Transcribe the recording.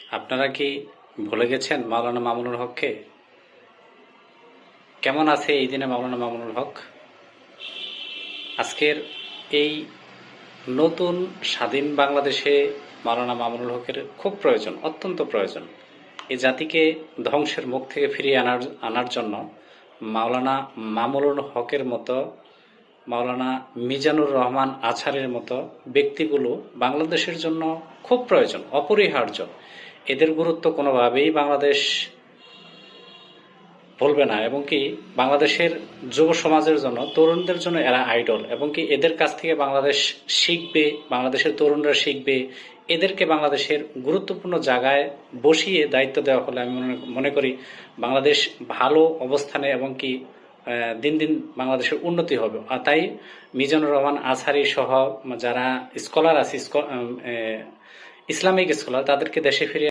আপনারা কি ভুলে গেছেন মাওলানা মামুনুল হককে? কেমন আছে এই দিনে মাওলানা মামুনুল হক? আজকের এই নতুন স্বাধীন বাংলাদেশে মাওলানা মামুনুল হকের খুব প্রয়োজন, অত্যন্ত প্রয়োজন। এই জাতিকে ধ্বংসের মুখ থেকে ফিরিয়ে আনার আনার জন্য মাওলানা মামুনুল হকের মতো, মাওলানা মিজানুর রহমান আছারের মতো ব্যক্তিগুলো বাংলাদেশের জন্য খুব প্রয়োজন, অপরিহার্য। এদের গুরুত্ব কোনোভাবেই বাংলাদেশ বলবে না। এবং কি বাংলাদেশের যুব সমাজের জন্য, তরুণদের জন্য এরা আইডল এবং কি এদের কাছ থেকে বাংলাদেশ শিখবে, বাংলাদেশের তরুণরা শিখবে। এদেরকে বাংলাদেশের গুরুত্বপূর্ণ জায়গায় বসিয়ে দায়িত্ব দেওয়া হলে আমি মনে- করি বাংলাদেশ ভালো অবস্থানে এবং কি দিন দিন বাংলাদেশের উন্নতি হবে। আর তাই মিজানুর রহমান আজহারি সহ যারা স্কলার আছে ইসলামিক স্কলার তাদেরকে দেশে ফিরে